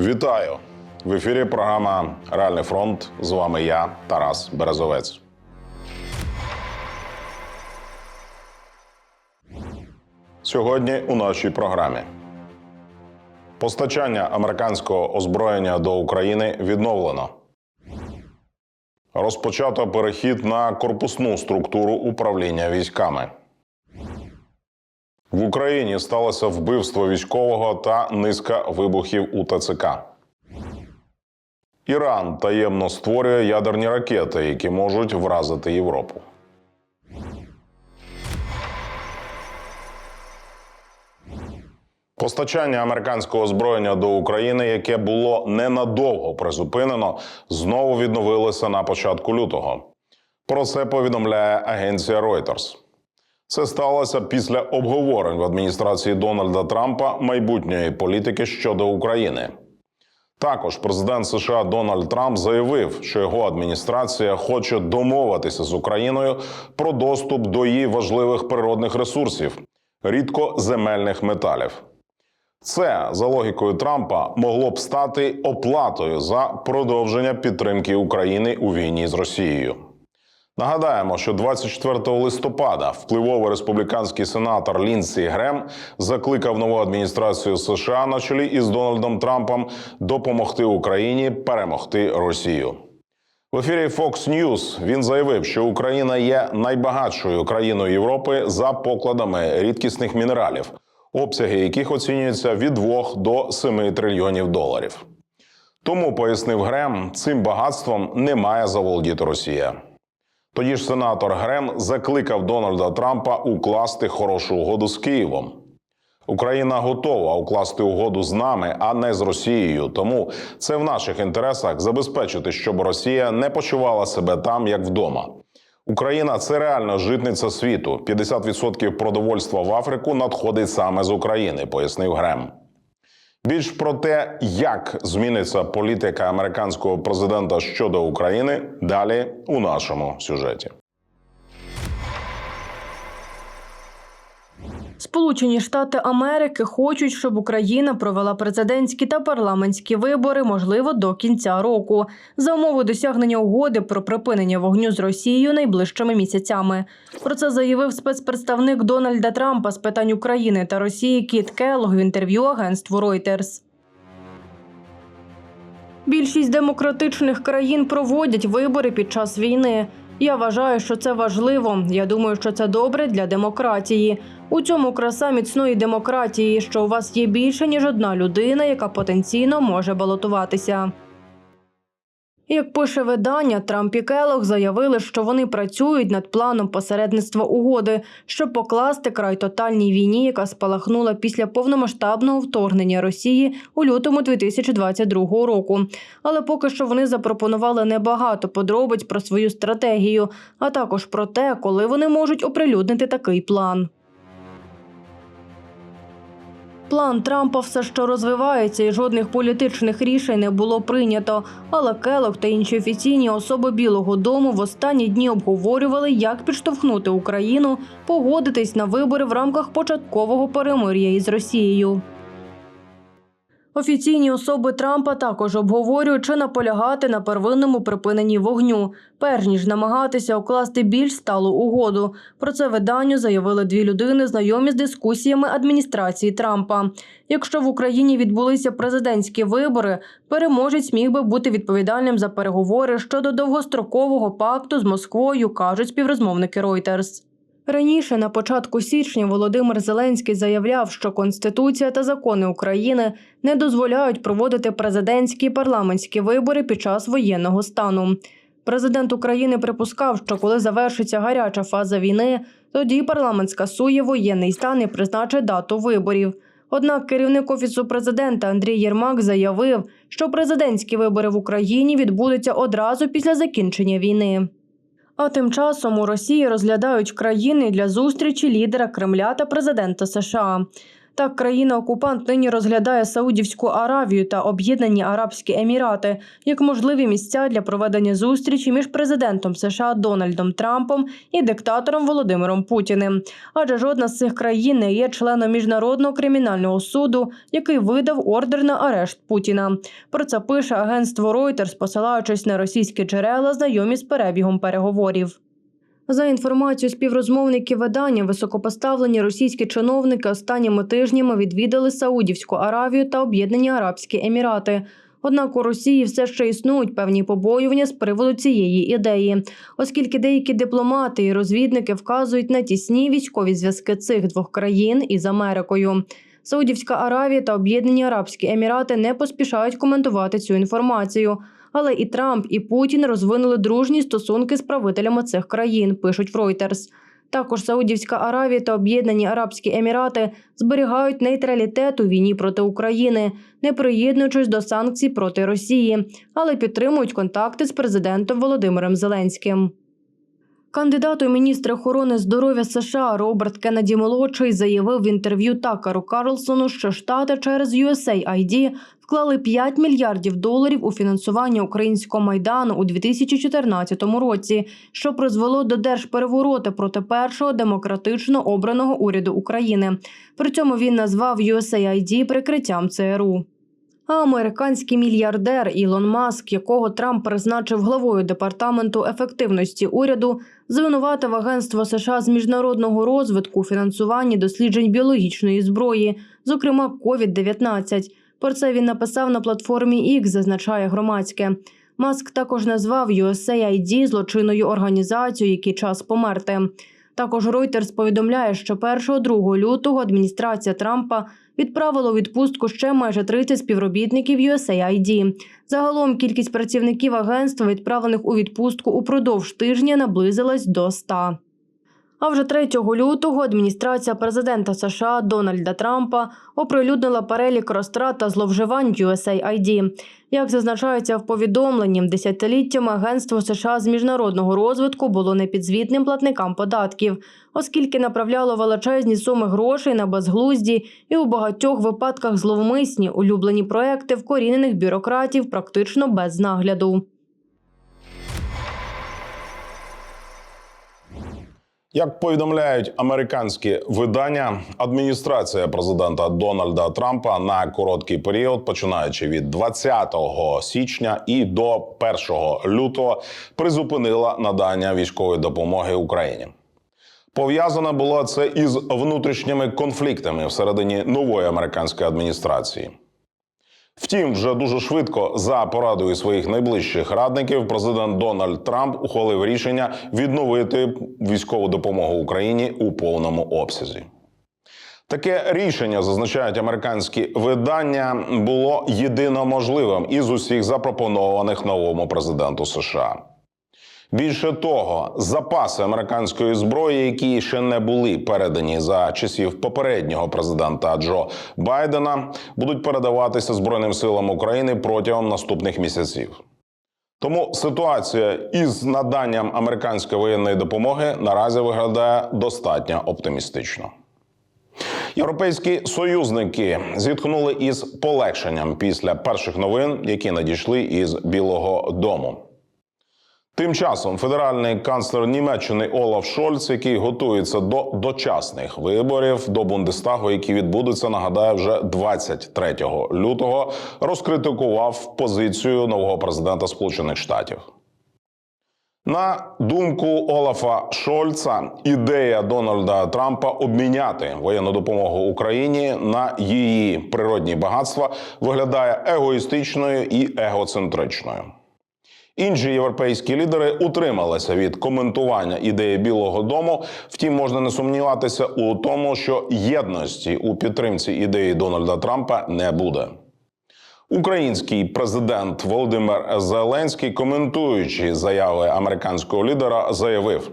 Вітаю! В ефірі програма Реальний фронт. З вами я, Тарас Березовець. Сьогодні у нашій програмі постачання американського озброєння до України відновлено. Розпочато перехід на корпусну структуру управління військами. В Україні сталося вбивство військового та низка вибухів у ТЦК. Іран таємно створює ядерні ракети, які можуть вразити Європу. Постачання американського озброєння до України, яке було ненадовго призупинено, знову відновилося на початку лютого. Про це повідомляє агенція Reuters. Це сталося після обговорень в адміністрації Дональда Трампа майбутньої політики щодо України. Також президент США Дональд Трамп заявив, що його адміністрація хоче домовитися з Україною про доступ до її важливих природних ресурсів рідкоземельних металів. Це за логікою Трампа могло б стати оплатою за продовження підтримки України у війні з Росією. Нагадаємо, що 24 листопада впливовий республіканський сенатор Лінсі Грем закликав нову адміністрацію США на чолі із Дональдом Трампом допомогти Україні перемогти Росію. В ефірі Fox News він заявив, що Україна є найбагатшою країною Європи за покладами рідкісних мінералів, обсяги яких оцінюються від 2 до 7 трильйонів доларів. Тому пояснив Грем, цим багатством не має заволодіти Росія. Тоді ж сенатор Грем закликав Дональда Трампа укласти хорошу угоду з Києвом. Україна готова укласти угоду з нами, а не з Росією. Тому це в наших інтересах забезпечити, щоб Росія не почувала себе там, як вдома. Україна це реально житниця світу. 50% продовольства в Африку надходить саме з України, пояснив Грем. Більш про те, як зміниться політика американського президента щодо України, далі у нашому сюжеті. Сполучені Штати Америки хочуть, щоб Україна провела президентські та парламентські вибори, можливо, до кінця року, за умови досягнення угоди про припинення вогню з Росією найближчими місяцями. Про це заявив спецпредставник Дональда Трампа з питань України та Росії Кіт Келлог в інтерв'ю агентству Reuters. Більшість демократичних країн проводять вибори під час війни. Я вважаю, що це важливо. Я думаю, що це добре для демократії. У цьому краса міцної демократії, що у вас є більше ніж одна людина, яка потенційно може балотуватися. Як пише видання, Трамп і Келлог заявили, що вони працюють над планом посередництва угоди, щоб покласти край тотальній війні, яка спалахнула після повномасштабного вторгнення Росії у лютому 2022 року. Але поки що вони запропонували небагато подробиць про свою стратегію, а також про те, коли вони можуть оприлюднити такий план. План Трампа все ще розвивається, і жодних політичних рішень не було прийнято. Але Келлог та інші офіційні особи Білого Дому в останні дні обговорювали, як підштовхнути Україну погодитись на вибори в рамках початкового перемир'я із Росією. Офіційні особи Трампа також обговорюють, чи наполягати на первинному припиненні вогню, перш ніж намагатися укласти більш сталу угоду. Про це виданню заявили дві людини, знайомі з дискусіями адміністрації Трампа. Якщо в Україні відбулися президентські вибори, переможець міг би бути відповідальним за переговори щодо довгострокового пакту з Москвою, кажуть співрозмовники Reuters. Раніше, на початку січня, Володимир Зеленський заявляв, що Конституція та закони України не дозволяють проводити президентські і парламентські вибори під час воєнного стану. Президент України припускав, що коли завершиться гаряча фаза війни, тоді парламент скасує воєнний стан і призначить дату виборів. Однак керівник офісу президента Андрій Єрмак заявив, що президентські вибори в Україні відбудуться одразу після закінчення війни. А тим часом у Росії розглядають країни для зустрічі лідера Кремля та президента США. Так, країна-окупант нині розглядає Саудівську Аравію та Об'єднані Арабські Емірати як можливі місця для проведення зустрічі між президентом США Дональдом Трампом і диктатором Володимиром Путіним. Адже жодна з цих країн не є членом міжнародного кримінального суду, який видав ордер на арешт Путіна. Про це пише агентство Reuters, посилаючись на російські джерела, знайомі з перебігом переговорів. За інформацією співрозмовників видання, високопоставлені російські чиновники останніми тижнями відвідали Саудівську Аравію та Об'єднані Арабські Емірати. Однак у Росії все ще існують певні побоювання з приводу цієї ідеї, оскільки деякі дипломати і розвідники вказують на тісні військові зв'язки цих двох країн із Америкою. Саудівська Аравія та Об'єднані Арабські Емірати не поспішають коментувати цю інформацію. Але і Трамп, і Путін розвинули дружні стосунки з правителями цих країн, пишуть в Reuters. Також Саудівська Аравія та Об'єднані Арабські Емірати зберігають нейтралітет у війні проти України, не приєднуючись до санкцій проти Росії, але підтримують контакти з президентом Володимиром Зеленським. Кандидат у міністри охорони здоров'я США Роберт Кеннеді молодший заявив в інтерв'ю Такару Карлсону, що штати через USAID вклали 5 мільярдів доларів у фінансування українського майдану у 2014 році, що призвело до держперевороти проти першого демократично обраного уряду України. При цьому він назвав USAID прикриттям ЦРУ. А американський мільярдер Ілон Маск, якого Трамп призначив главою департаменту ефективності уряду, звинуватив агентство США з міжнародного розвитку у фінансуванні досліджень біологічної зброї, зокрема COVID-19. Про це він написав на платформі X, зазначає громадське. Маск також назвав USAID злочинною організацією, який час померти. Також Reuters повідомляє, що 1-2 лютого адміністрація Трампа відправила у відпустку ще майже 30 співробітників USAID. Загалом кількість працівників агентства, відправлених у відпустку упродовж тижня, наблизилась до 100. А вже 3 лютого адміністрація президента США Дональда Трампа оприлюднила перелік розтрат та зловживань USAID. Як зазначається в повідомленні, десятиліттями агентство США з міжнародного розвитку було непідзвітним платникам податків, оскільки направляло величезні суми грошей на безглузді і у багатьох випадках зловмисні улюблені проекти вкорінених бюрократів практично без нагляду. Як повідомляють американські видання, адміністрація президента Дональда Трампа на короткий період, починаючи від 20 січня і до 1 лютого, призупинила надання військової допомоги Україні. Пов'язане було це із внутрішніми конфліктами всередині нової американської адміністрації. Втім, вже дуже швидко, за порадою своїх найближчих радників, президент Дональд Трамп ухвалив рішення відновити військову допомогу Україні у повному обсязі. Таке рішення зазначають американські видання було єдино можливим із усіх запропонованих новому президенту США. Більше того, запаси американської зброї, які ще не були передані за часів попереднього президента Джо Байдена, будуть передаватися Збройним силам України протягом наступних місяців. Тому ситуація із наданням американської воєнної допомоги наразі виглядає достатньо оптимістично. Європейські союзники зіткнули із полегшенням після перших новин, які надійшли із Білого Дому. Тим часом федеральний канцлер Німеччини Олаф Шольц, який готується до дочасних виборів до Бундестагу, які відбудуться, нагадаю, вже 23 лютого, розкритикував позицію нового президента Сполучених Штатів. На думку Олафа Шольца, ідея Дональда Трампа обміняти воєнну допомогу Україні на її природні багатства виглядає егоїстичною і егоцентричною. Інші європейські лідери утрималися від коментування ідеї Білого Дому. Втім, можна не сумніватися у тому, що єдності у підтримці ідеї Дональда Трампа не буде. Український президент Володимир Зеленський, коментуючи заяви американського лідера, заявив: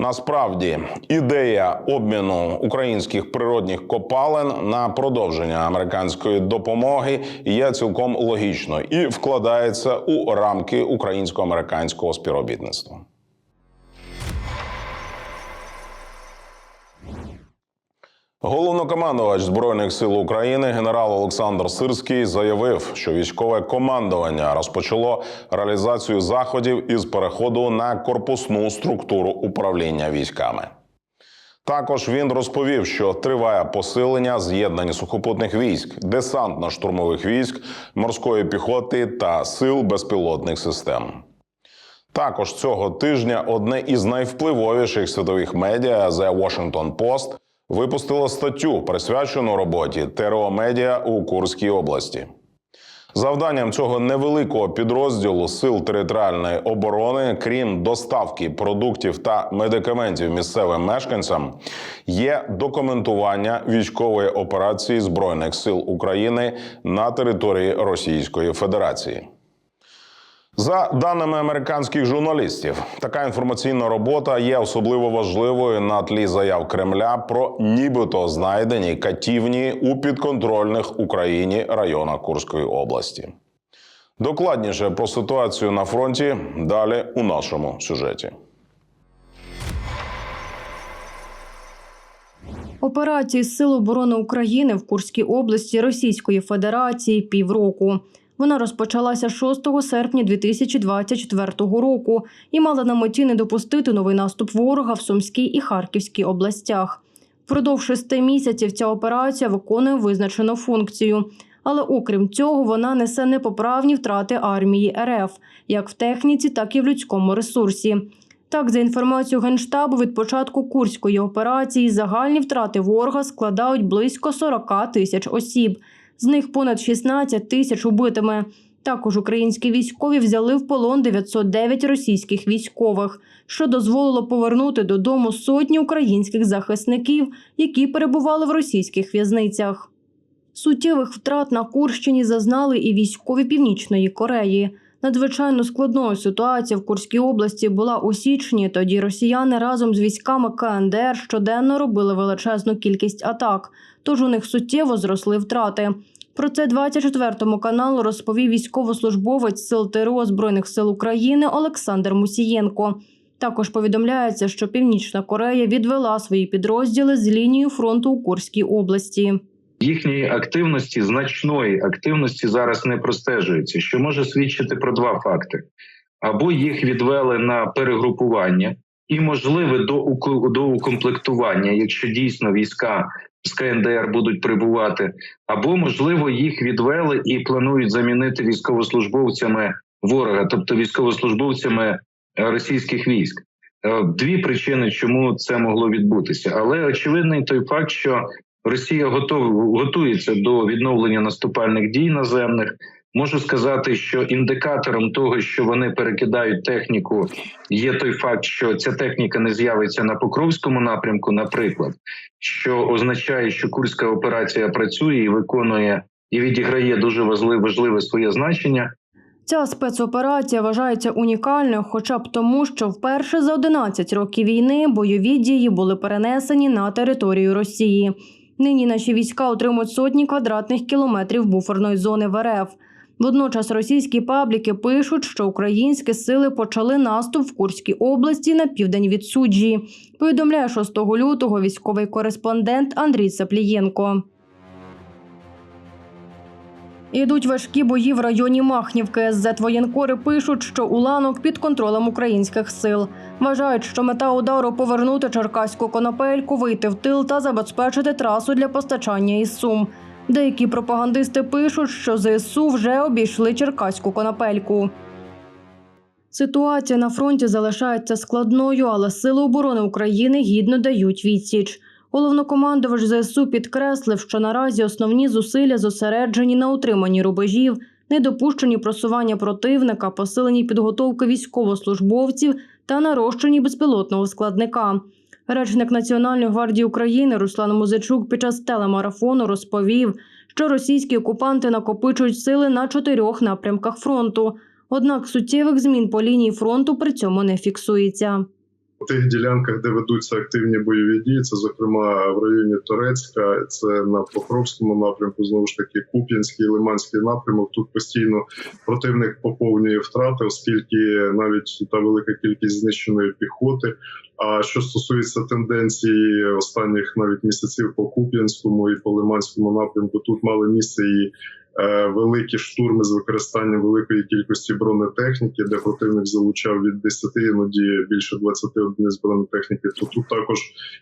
насправді ідея обміну українських природних копалин на продовження американської допомоги є цілком логічною і вкладається у рамки українсько-американського співробітництва. Головнокомандувач збройних сил України генерал Олександр Сирський заявив, що військове командування розпочало реалізацію заходів із переходу на корпусну структуру управління військами. Також він розповів, що триває посилення з'єднань сухопутних військ, десантно-штурмових військ, морської піхоти та сил безпілотних систем. Також цього тижня одне із найвпливовіших світових медіа The Washington Post випустило статтю, присвячену роботі ТРО Медіа у Курській області. Завданням цього невеликого підрозділу сил територіальної оборони, крім доставки продуктів та медикаментів місцевим мешканцям, є документування військової операції збройних сил України на території Російської Федерації. За даними американських журналістів, така інформаційна робота є особливо важливою на тлі заяв Кремля про нібито знайдені катівні у підконтрольних Україні районах Курської області. Докладніше про ситуацію на фронті далі у нашому сюжеті. Операції Сил оборони України в Курській області Російської Федерації півроку. Вона розпочалася 6 серпня 2024 року і мала на меті не допустити новий наступ ворога в Сумській і Харківській областях. Впродовж шести місяців ця операція виконує визначену функцію. Але окрім цього, вона несе непоправні втрати армії РФ як в техніці, так і в людському ресурсі. Так, за інформацією Генштабу, від початку курської операції загальні втрати ворога складають близько 40 тисяч осіб, з них понад 16 тисяч убитими. Також українські військові взяли в полон 909 російських військових, що дозволило повернути додому сотні українських захисників, які перебували в російських в'язницях. Суттєвих втрат на Курщині зазнали і військові Північної Кореї. Надзвичайно складною ситуація в Курській області була у січні. Тоді росіяни разом з військами КНДР щоденно робили величезну кількість атак, тож у них суттєво зросли втрати. Про це 24 каналу розповів військовослужбовець сил ТРО Збройних сил України Олександр Мусієнко. Також повідомляється, що Північна Корея відвела свої підрозділи з лінії фронту у Курській області. Їхньої активності, значної активності зараз не простежується, що може свідчити про два факти: або їх відвели на перегрупування, і можливе до до укомплектування, якщо дійсно війська з КНДР будуть прибувати, або можливо їх відвели і планують замінити військовослужбовцями ворога, тобто військовослужбовцями е, російських військ. Е, Дві причини, чому це могло відбутися, але очевидний той факт, що Росія готов, готується до відновлення наступальних дій наземних. Можу сказати, що індикатором того, що вони перекидають техніку, є той факт, що ця техніка не з'явиться на Покровському напрямку, наприклад, що означає, що курська операція працює і виконує і відіграє дуже важливе, важливе своє значення. Ця спецоперація вважається унікальною, хоча б тому, що вперше за 11 років війни бойові дії були перенесені на територію Росії. Нині наші війська отримують сотні квадратних кілометрів буферної зони в РФ. Водночас російські пабліки пишуть, що українські сили почали наступ в Курській області на південь від суджі. Повідомляє 6 лютого військовий кореспондент Андрій Саплієнко. Ідуть важкі бої в районі Махнівки. СЗ воєнкори пишуть, що уланок під контролем українських сил. Вважають, що мета удару повернути черкаську конопельку, вийти в тил та забезпечити трасу для постачання із Сум. Деякі пропагандисти пишуть, що ЗСУ вже обійшли черкаську конопельку. Ситуація на фронті залишається складною, але Сили оборони України гідно дають відсіч. Головнокомандувач ЗСУ підкреслив, що наразі основні зусилля зосереджені на утриманні рубежів, недопущенні просування противника, посиленні підготовки військовослужбовців та нарощенні безпілотного складника. Речник Національної гвардії України Руслан Музичук під час телемарафону розповів, що російські окупанти накопичують сили на чотирьох напрямках фронту. Однак суттєвих змін по лінії фронту при цьому не фіксується. У тих ділянках, де ведуться активні бойові дії, це зокрема в районі Торецька, це на Покровському напрямку, знову ж таки Куп'янський, Лиманський напрямок. Тут постійно противник поповнює втрати, оскільки навіть та велика кількість знищеної піхоти. А що стосується тенденції останніх навіть місяців по Куп'янському і по Лиманському напрямку, тут мали місце і великі штурми з використанням великої кількості бронетехніки, де противник залучав від 10, іноді більше 20 одиниць бронетехніки. То тут також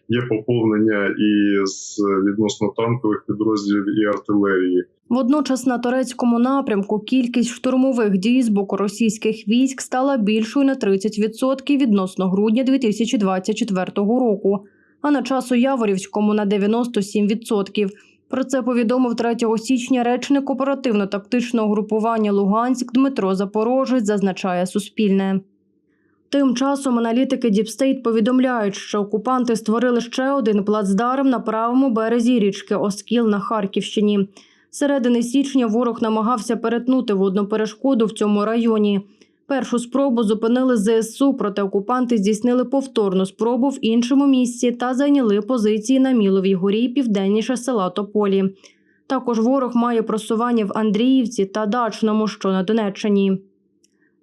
є поповнення і з відносно танкових підрозділів і артилерії. Водночас на турецькому напрямку кількість штурмових дій з боку російських військ стала більшою на 30% відносно грудня 2024 року, а на часу Яворівському на 97%. Про це повідомив 3 січня речник оперативно-тактичного групування Луганськ Дмитро Запорожець, зазначає Суспільне. Тим часом аналітики Діпстейт повідомляють, що окупанти створили ще один плацдарм на правому березі річки Оскіл на Харківщині. Середини січня ворог намагався перетнути водну перешкоду в цьому районі. Першу спробу зупинили ЗСУ, проте окупанти здійснили повторну спробу в іншому місці та зайняли позиції на Міловій горі південніше села Тополі. Також ворог має просування в Андріївці та Дачному, що на Донеччині.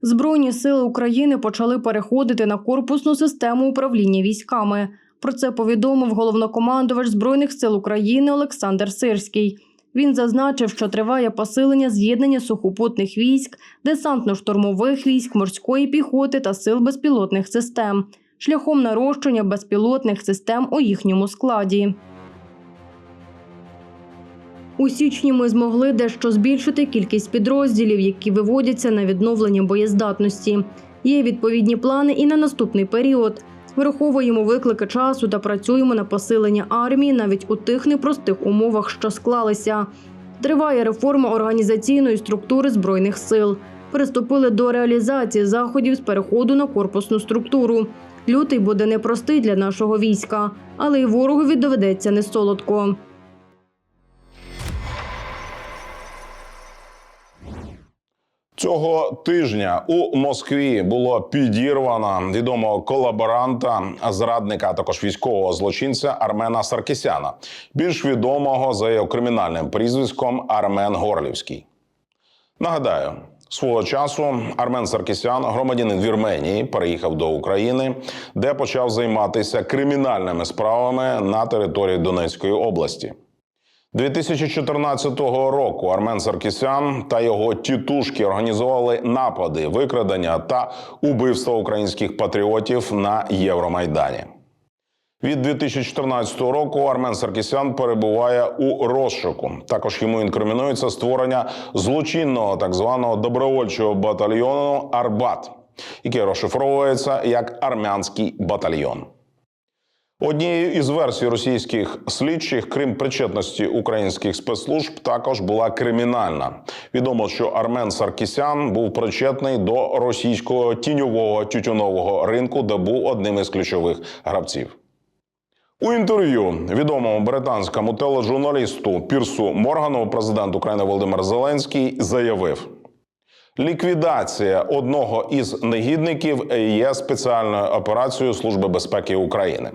Збройні сили України почали переходити на корпусну систему управління військами. Про це повідомив головнокомандувач Збройних сил України Олександр Сирський. Він зазначив, що триває посилення з'єднання сухопутних військ, десантно-штурмових військ, морської піхоти та сил безпілотних систем шляхом нарощення безпілотних систем у їхньому складі. У січні ми змогли дещо збільшити кількість підрозділів, які виводяться на відновлення боєздатності. Є відповідні плани і на наступний період. Враховуємо виклики часу та працюємо на посилення армії навіть у тих непростих умовах, що склалися. Триває реформа організаційної структури збройних сил. Приступили до реалізації заходів з переходу на корпусну структуру. Лютий буде непростий для нашого війська, але й ворогові доведеться не солодко. Цього тижня у Москві було підірвано відомого колаборанта, зрадника, а також військового злочинця Армена Саркісяна, більш відомого за його кримінальним прізвиськом Армен Горлівський. Нагадаю, свого часу Армен Саркісян, громадянин Вірменії, переїхав до України, де почав займатися кримінальними справами на території Донецької області. 2014 року Армен Саркісян та його тітушки організували напади, викрадення та убивства українських патріотів на Євромайдані. Від 2014 року Армен Саркісян перебуває у розшуку. Також йому інкримінується створення злочинного так званого добровольчого батальйону Арбат, який розшифровується як армянський батальйон. Однією із версій російських слідчих, крім причетності українських спецслужб, також була кримінальна. Відомо, що Армен Саркісян був причетний до російського тіньового тютюнового ринку, де був одним із ключових гравців. У інтерв'ю відомому британському тележурналісту Пірсу Моргану президент України Володимир Зеленський заявив. Ліквідація одного із негідників є спеціальною операцією Служби безпеки України.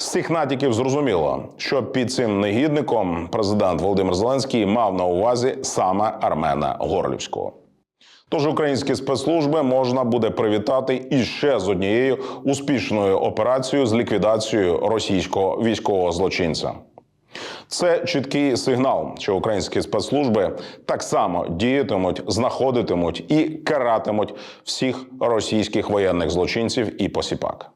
З цих натяків зрозуміло, що під цим негідником президент Володимир Зеленський мав на увазі саме Армена Горлівського. Тож українські спецслужби можна буде привітати іще з однією успішною операцією з ліквідацією російського військового злочинця. Це чіткий сигнал, що українські спецслужби так само діятимуть, знаходитимуть і каратимуть всіх російських воєнних злочинців і посіпак.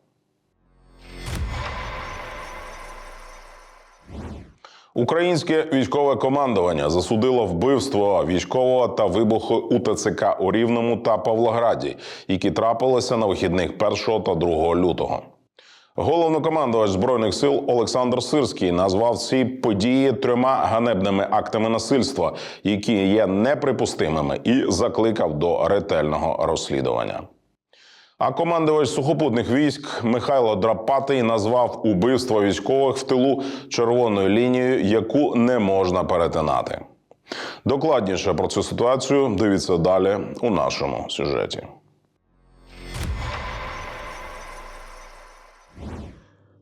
Українське військове командування засудило вбивство військового та вибухи у ТЦК у Рівному та Павлограді, які трапилися на вихідних 1 та 2 лютого. Головнокомандувач збройних сил Олександр Сирський назвав ці події трьома ганебними актами насильства, які є неприпустимими, і закликав до ретельного розслідування. А командувач сухопутних військ Михайло Драпатий назвав убивство військових в тилу червоною лінією, яку не можна перетинати. Докладніше про цю ситуацію дивіться далі у нашому сюжеті.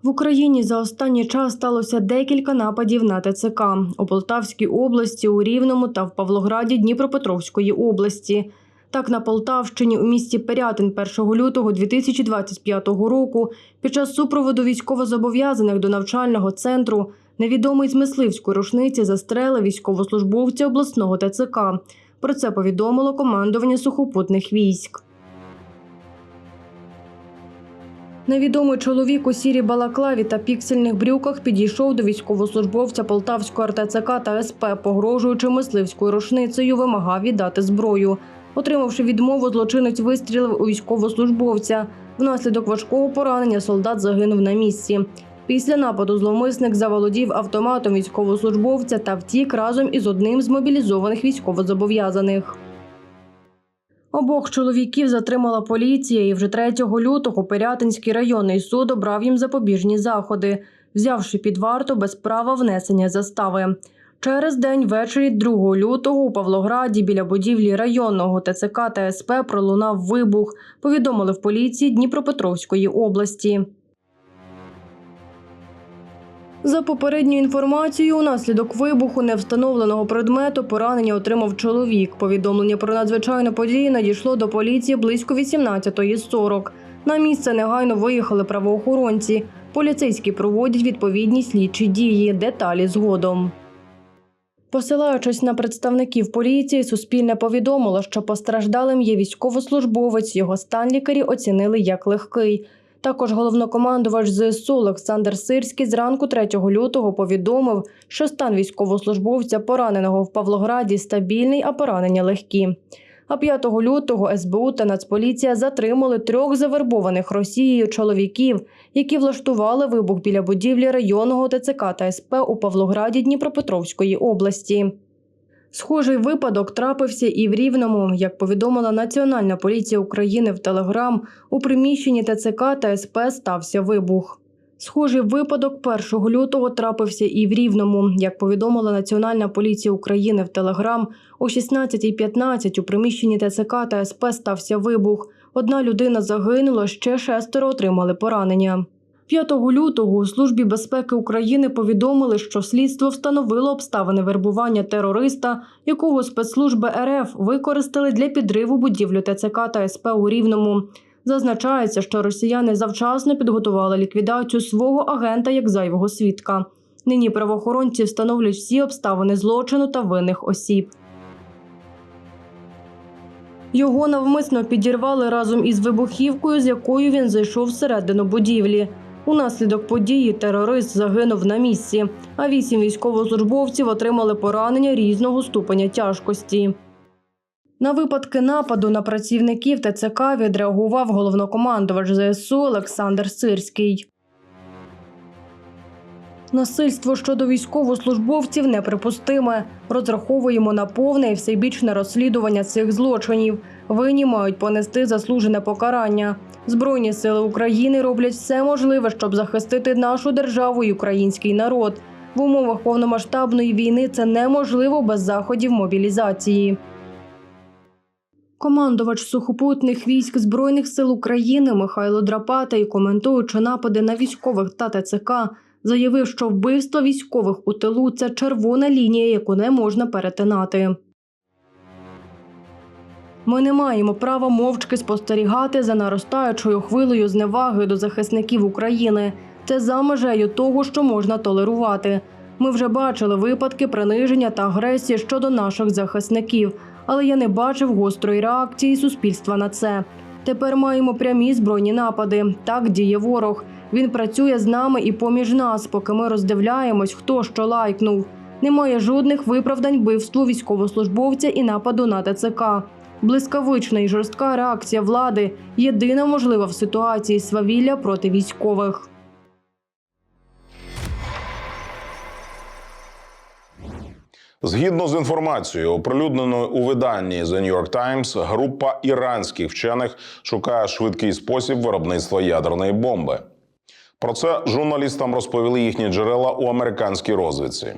В Україні за останній час сталося декілька нападів на ТЦК у Полтавській області, у Рівному та в Павлограді Дніпропетровської області. Так, на Полтавщині у місті Пирятин 1 лютого 2025 року під час супроводу військовозобов'язаних до навчального центру невідомий з мисливської рушниці застрелив військовослужбовця обласного ТЦК. Про це повідомило командування сухопутних військ. Невідомий чоловік у сірій балаклаві та піксельних брюках підійшов до військовослужбовця Полтавського РТЦК та СП, погрожуючи мисливською рушницею, вимагав віддати зброю. Отримавши відмову, злочинець вистрілив у військовослужбовця. Внаслідок важкого поранення солдат загинув на місці. Після нападу зловмисник заволодів автоматом військовослужбовця та втік разом із одним з мобілізованих військовозобов'язаних. Обох чоловіків затримала поліція, і вже 3 лютого Пирятинський районний суд обрав їм запобіжні заходи, взявши під варту без права внесення застави. Через день ввечері 2 лютого у Павлограді біля будівлі районного ТЦК та СП пролунав вибух, повідомили в поліції Дніпропетровської області. За попередньою інформацією, унаслідок вибуху невстановленого предмету поранення отримав чоловік. Повідомлення про надзвичайну подію надійшло до поліції близько 18.40. На місце негайно виїхали правоохоронці. Поліцейські проводять відповідні слідчі дії. Деталі згодом. Посилаючись на представників поліції, Суспільне повідомило, що постраждалим є військовослужбовець. Його стан лікарі оцінили як легкий. Також головнокомандувач ЗСУ Олександр Сирський зранку 3 лютого повідомив, що стан військовослужбовця, пораненого в Павлограді, стабільний, а поранення легкі. А 5 лютого СБУ та Нацполіція затримали трьох завербованих Росією чоловіків, які влаштували вибух біля будівлі районного ТЦК та СП у Павлограді Дніпропетровської області. Схожий випадок трапився і в Рівному. Як повідомила Національна поліція України в Телеграм, у приміщенні ТЦК та СП стався вибух. Схожий випадок 1 лютого трапився і в Рівному. Як повідомила Національна поліція України в Телеграм, о 16.15 у приміщенні ТЦК та СП стався вибух. Одна людина загинула, ще шестеро отримали поранення. 5 лютого у Службі безпеки України повідомили, що слідство встановило обставини вербування терориста, якого спецслужби РФ використали для підриву будівлю ТЦК та СП у Рівному. Зазначається, що росіяни завчасно підготували ліквідацію свого агента як зайвого свідка. Нині правоохоронці встановлюють всі обставини злочину та винних осіб. Його навмисно підірвали разом із вибухівкою, з якою він зайшов всередину будівлі. Унаслідок події терорист загинув на місці, а вісім військовослужбовців отримали поранення різного ступеня тяжкості. На випадки нападу на працівників ТЦК відреагував головнокомандувач ЗСУ Олександр Сирський. Насильство щодо військовослужбовців неприпустиме. Розраховуємо на повне і всебічне розслідування цих злочинів. Винні мають понести заслужене покарання. Збройні сили України роблять все можливе, щоб захистити нашу державу і український народ. В умовах повномасштабної війни це неможливо без заходів мобілізації. Командувач сухопутних військ Збройних сил України Михайло Драпатий, коментуючи напади на військових та ТЦК, заявив, що вбивство військових у тилу це червона лінія, яку не можна перетинати. Ми не маємо права мовчки спостерігати за наростаючою хвилею зневаги до захисників України. Це за межею того, що можна толерувати. Ми вже бачили випадки приниження та агресії щодо наших захисників, але я не бачив гострої реакції суспільства на це. Тепер маємо прямі збройні напади. Так діє ворог. Він працює з нами і поміж нас, поки ми роздивляємось, хто що лайкнув. Немає жодних виправдань вбивству військовослужбовця і нападу на ТЦК. Блискавична і жорстка реакція влади єдина можлива в ситуації свавілля проти військових. Згідно з інформацією, оприлюдненою у виданні The New York Times, група іранських вчених шукає швидкий спосіб виробництва ядерної бомби. Про це журналістам розповіли їхні джерела у американській розвідці.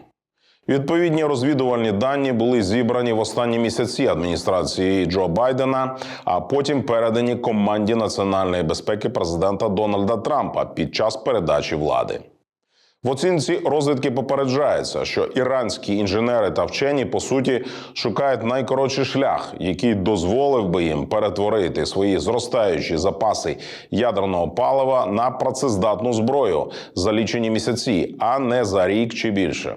Відповідні розвідувальні дані були зібрані в останні місяці адміністрації Джо Байдена, а потім передані команді національної безпеки президента Дональда Трампа під час передачі влади. В оцінці розвідки попереджається, що іранські інженери та вчені по суті шукають найкоротший шлях, який дозволив би їм перетворити свої зростаючі запаси ядерного палива на працездатну зброю за лічені місяці, а не за рік чи більше.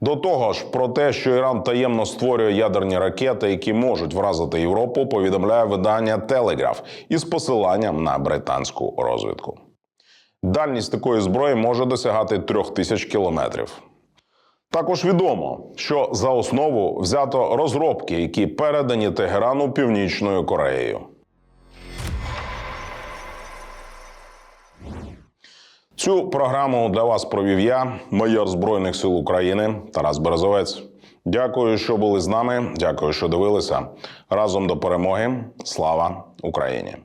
До того ж, про те, що Іран таємно створює ядерні ракети, які можуть вразити Європу, повідомляє видання Телеграф із посиланням на британську розвідку. Дальність такої зброї може досягати трьох тисяч кілометрів. Також відомо, що за основу взято розробки, які передані Тегерану Північною Кореєю. Цю програму для вас провів я, майор Збройних сил України Тарас Березовець. Дякую, що були з нами. Дякую, що дивилися. Разом до перемоги. Слава Україні!